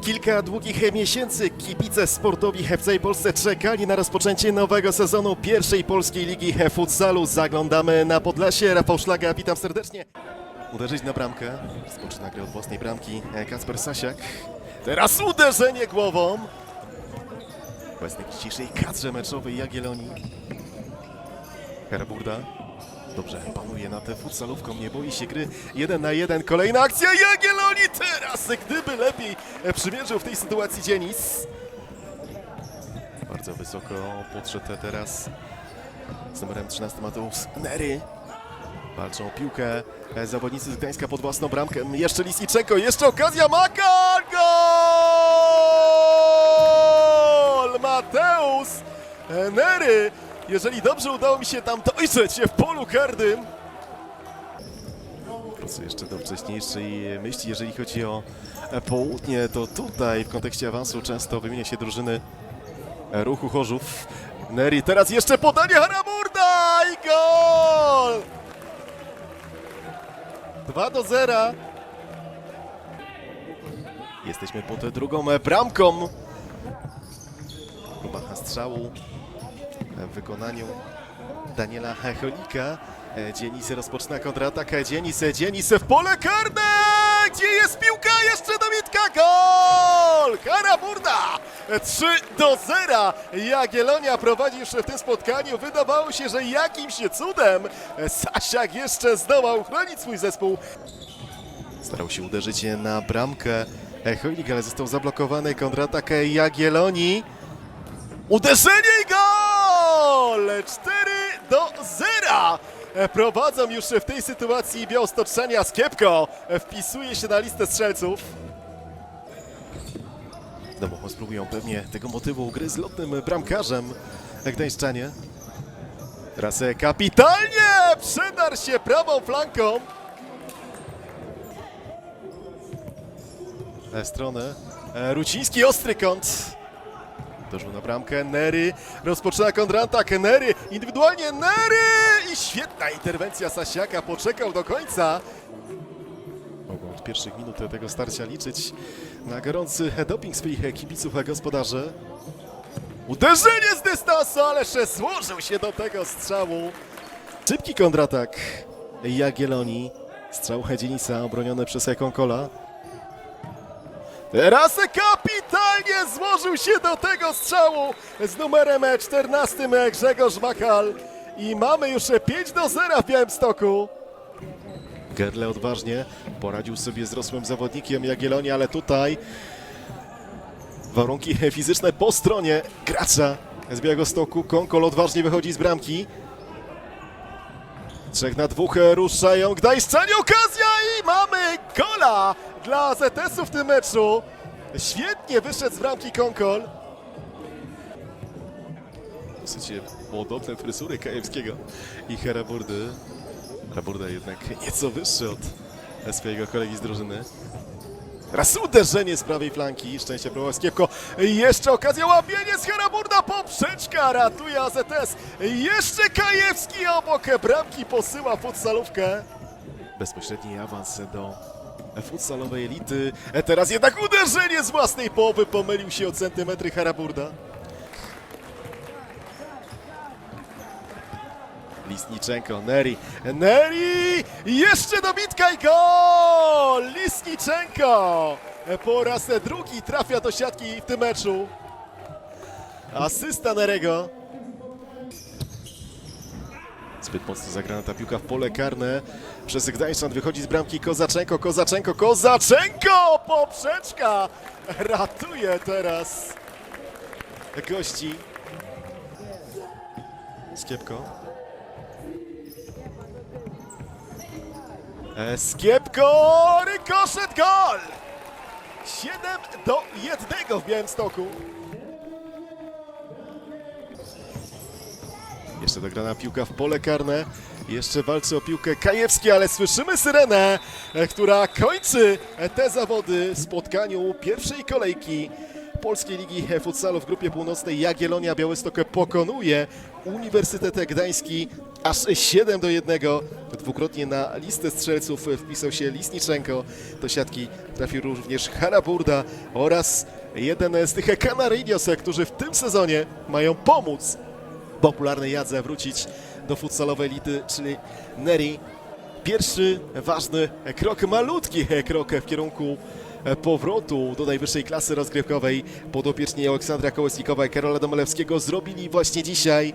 Kilka długich miesięcy kibice sportowi w Polsce czekali na rozpoczęcie nowego sezonu pierwszej polskiej ligi futsalu. Zaglądamy na Podlasie. Rafał Szlaga, witam serdecznie. Uderzyć na bramkę. Rozpoczyna grę od własnej bramki Kasper Sasiak. Teraz uderzenie głową. Obecnej dzisiejszej kadrze meczowej Jagiellonii. Heraburda dobrze panuje nad futsalówką, nie boi się gry. Jeden na jeden, kolejna akcja Jagiellonii teraz, gdyby lepiej przymierzył w tej sytuacji Dzienis. Bardzo wysoko podszedł teraz z numerem 13 Mateusz Nery. Walczą o piłkę zawodnicy z Gdańska pod własną bramkę. Jeszcze Lisiczenko, jeszcze okazja Makar! Gol! Mateusz Nery! Jeżeli dobrze udało mi się tam dojrzeć w polu karnym. Co jeszcze do wcześniejszej myśli, jeżeli chodzi o południe, to tutaj w kontekście awansu często wymienia się drużyny ruchu Chorzów. Nery, teraz jeszcze podanie Haramurda i gol! 2 do 0. Jesteśmy pod drugą bramką. Próba strzału w wykonaniu Daniela Hecholika. Dzienis rozpoczyna kontratak. Dzienis, Dzienis w pole karne! Gdzie jest piłka? Jeszcze dobitka! Gol! Haraburda! 3 do 0. Jagiellonia prowadzi już w tym spotkaniu. Wydawało się, że jakimś cudem Sasiak jeszcze zdołał chronić swój zespół. Starał się uderzyć na bramkę Hojlik, ale został zablokowany kontratak Jagiellonii. Uderzenie i gol! 4 do 0! Prowadzą już w tej sytuacji Białostoczenia. Skiepko wpisuje się na listę strzelców. No bo spróbują pewnie tego motywu gry z lotnym bramkarzem Gdańszczanie. Teraz kapitalnie przedarł się prawą flanką. E, stronę. E, Ruciński ostry kąt. Doszło na bramkę Nery. Rozpoczyna kontratak Nery. Indywidualnie Nery! I świetna interwencja Sasiaka. Poczekał do końca. Mogą od pierwszych minut tego starcia liczyć na gorący doping swoich kibiców gospodarzy. Uderzenie z dystansu, ależ złożył się do tego strzału. Szybki kontratak Jagiellonii. Strzał Hedzinisa obroniony przez Konkola. Teraz kapitalnie złożył się do tego strzału z numerem 14 Grzegorz Makal. I mamy już 5 do 0 w Białymstoku. Gerle odważnie poradził sobie z rosłym zawodnikiem Jagiellonii, ale tutaj warunki fizyczne po stronie gracza z Białegostoku. Konkol odważnie wychodzi z bramki. Trzech na dwóch ruszają Gdańszczanie, okazja i mamy gola dla ZS-u w tym meczu. Świetnie wyszedł z bramki Konkol. Dosyć podobne fryzury Kajewskiego i Heraburdy. Heraburda jednak nieco wyższy od swojego kolegi z drużyny. Raz uderzenie z prawej flanki, szczęście próbował. Jeszcze okazja, łapienie z Heraburda, poprzeczka ratuje AZS. Jeszcze Kajewski obok bramki posyła futsalówkę. Bezpośredni awans do futsalowej elity. Teraz jednak uderzenie z własnej połowy, pomylił się o centymetry Heraburda. Lisniczenko, Neri, Neri! Jeszcze dobitka i gol! Lisniczenko po raz drugi trafia do siatki w tym meczu. Asysta Nerego. Zbyt mocno zagrana ta piłka w pole karne. Przez Gdańszczan wychodzi z bramki Kozaczenko, Kozaczenko, Kozaczenko! Poprzeczka ratuje teraz gości. Skiepko. Skiepko, rykoszet, gol! 7 do 1 w Białymstoku. Jeszcze dograna piłka w pole karne. Jeszcze walczy o piłkę Kajewski, ale słyszymy syrenę, e, która kończy e, te zawody w spotkaniu pierwszej kolejki Polskiej Ligi Futsalu w grupie północnej Jagiellonia Białystok pokonuje Uniwersytet Gdański aż 7 do 1. Dwukrotnie na listę strzelców wpisał się Lisniczenko. Do siatki trafił również Haraburda oraz jeden z tych Canarynios, którzy w tym sezonie mają pomóc popularnej Jadze wrócić do futsalowej elity, czyli Neri. Pierwszy ważny krok, malutki krok w kierunku powrotu do najwyższej klasy rozgrywkowej. Podopieczni Aleksandra Kołesnikowa i Karola Domolewskiego zrobili właśnie dzisiaj.